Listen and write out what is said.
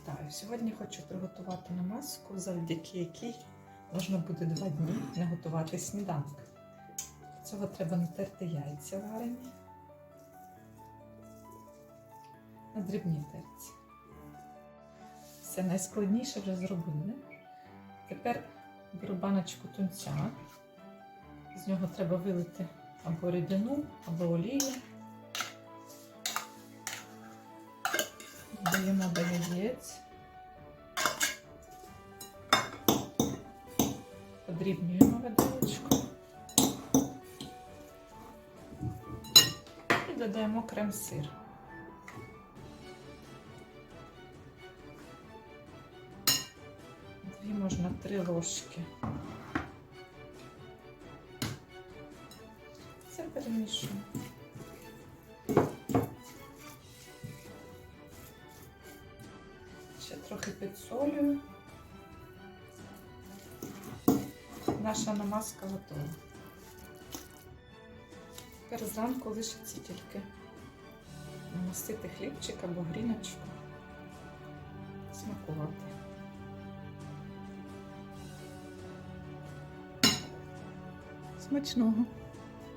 Вітаю! Сьогодні хочу приготувати намазку, завдяки якій можна буде два дні не готувати сніданок. Для цього треба натерти яйця варені на дрібній терці. Все найскладніше вже зробили. Тепер беру баночку тунця. З нього треба вилити або рідину, або олію. Додаємо до яєць. Подрібнюємо виделочку. І додаємо крем-сир. Дві можна три ложки. Це перемішуємо. Ще трохи підсолюю. Наша намазка готова. Тепер зранку лишиться тільки намастити хлібчик або гріночку, смакувати. Смачного!